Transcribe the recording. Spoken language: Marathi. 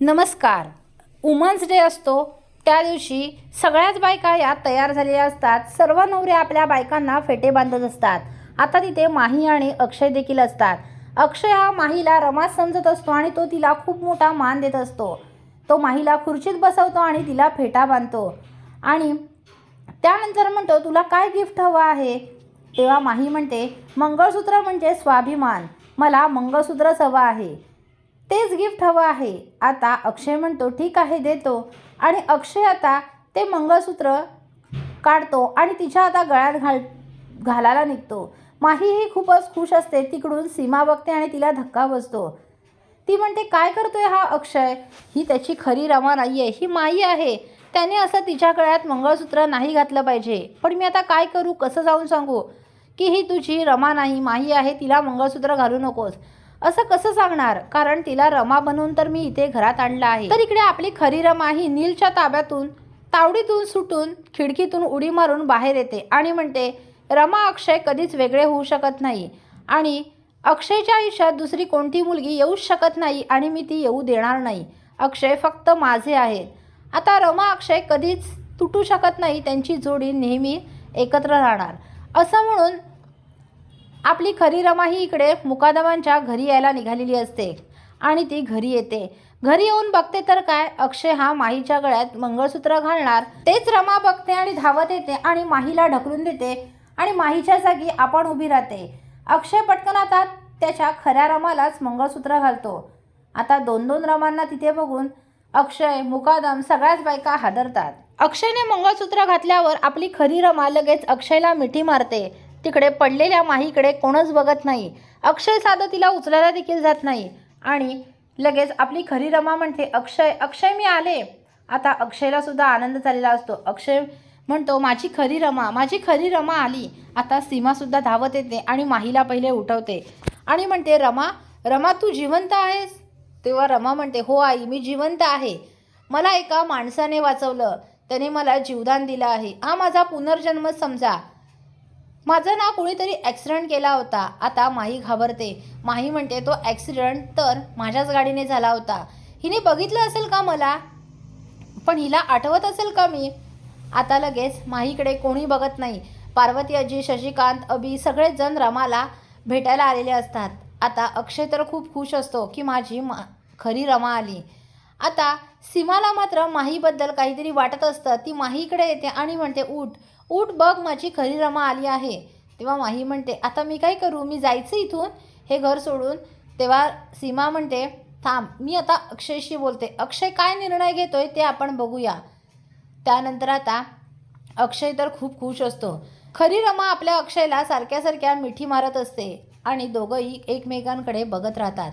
नमस्कार. वुमन्स डे असतो त्या दिवशी सगळ्याच बायका या तयार झालेल्या असतात. सर्व नवरे आपल्या बायकांना फेटे बांधत असतात. आता तिथे माही आणि अक्षय देखील असतात. अक्षय हा माहीला रमास समजत असतो आणि तो तिला खूप मोठा मान देत असतो. तो माहीला खुर्चीत बसवतो आणि तिला फेटा बांधतो. आणि त्यानंतर म्हणतो तुला काय गिफ्ट हवं आहे? तेव्हा माही म्हणते मंगळसूत्र म्हणजे स्वाभिमान. मला मंगळसूत्रच हवं आहे. तेच गिफ्ट हवं आहे. आता अक्षय म्हणतो ठीक आहे देतो. आणि अक्षय आता ते मंगळसूत्र काढतो आणि तिच्या आता गळ्यात घाल घालायला निघतो. माही ही खूपच खुश असते तिकडून सीमा बघते आणि तिला धक्का बसतो. ती म्हणते काय करतोय हा अक्षय? ही त्याची खरी रमा नाही आहे ही माई आहे. त्याने असं तिच्या गळ्यात मंगळसूत्र नाही घातलं पाहिजे. पण मी आता काय करू कसं जाऊन सांगू? की ही तुझी रमा नाही माही आहे तिला मंगळसूत्र घालू नकोस. असं कसं सांगणार? कारण तिला रमा बनवून तर मी इथे घरात आणलं आहे. तर इकडे आपली खरी रमा ही नीलच्या ताब्यातून तावडीतून सुटून खिडकीतून उडी मारून बाहेर येते आणि म्हणते रमा अक्षय कधीच वेगळे होऊ शकत नाही आणि अक्षयच्या आयुष्यात दुसरी कोणती मुलगी येऊच शकत नाही आणि मी ती येऊ देणार नाही. अक्षय फक्त माझे आहेत. आता रमा अक्षय कधीच तुटू शकत नाही त्यांची जोडी नेहमी एकत्र राहणार. असं म्हणून आपली खरी रमा ही इकडे मुकादमांच्या घरी यायला निघालेली असते आणि ती घरी येते. घरी येऊन बघते तर काय अक्षय हा माहीच्या गळ्यात मंगळसूत्र घालणार. तेच रमा बघते आणि धावत येते आणि माहीला ढकलून देते आणि माहीच्या जागी आपण उभी राहते. अक्षय पटकन आता त्याच्या खऱ्या रमालाच मंगळसूत्र घालतो. आता दोन दोन रमांना तिथे बघून अक्षय मुकादम सगळ्याच बायका हादरतात. अक्षयने मंगळसूत्र घातल्यावर आपली खरी रमा लगेच अक्षयला मिठी मारते. तिकडे पडलेल्या माहीकडे कोणच बघत नाही. अक्षय साधं तिला उचलायला देखील जात नाही. आणि लगेच आपली खरी रमा म्हणते अक्षय अक्षय मी आले. आता अक्षयला सुद्धा आनंद झालेला असतो. अक्षय म्हणतो माझी खरी रमा माझी खरी रमा आली. आता सीमासुद्धा धावत येते आणि माहीला पहिले उठवते. आणि म्हणते रमा रमा तू जिवंत आहेस? तेव्हा रमा म्हणते हो आई मी जिवंत आहे. मला एका माणसाने वाचवलं. त्याने मला जीवदान दिलं आहे. हा माझा पुनर्जन्म समजा. माझं ना कोणीतरी ॲक्सिडेंट केला होता. आता माही घाबरते. माही म्हणते तो ॲक्सिडंट तर माझ्याच गाडीने झाला होता. हिने बघितलं असेल का मला? पण हिला आठवत असेल का मी? आता लगेच माहीकडे कोणी बघत नाही. पार्वती अजी शशिकांत अबी सगळेच जण रमाला भेटायला आलेले असतात. आता अक्षय तर खूप खुश असतो की माझी मा खरी रमा आली. आता सीमाला मात्र माहीबद्दल काहीतरी वाटत असतं. ती माहीकडे येते आणि म्हणते उठ उठ बघ माझी खरी रमा आली आहे. तेव्हा माही म्हणते आता मी काय करू? मी जायचं इथून? हे घर सोडून? तेव्हा सीमा म्हणते थांब मी आता अक्षयशी बोलते. अक्षय काय निर्णय घेतोय ते आपण बघूया. त्यानंतर आता अक्षय तर खूप खुश असतो. खरी रमा आपल्या अक्षयला सारख्या सारख्या मिठी मारत असते आणि दोघंही एकमेकांकडे बघत राहतात.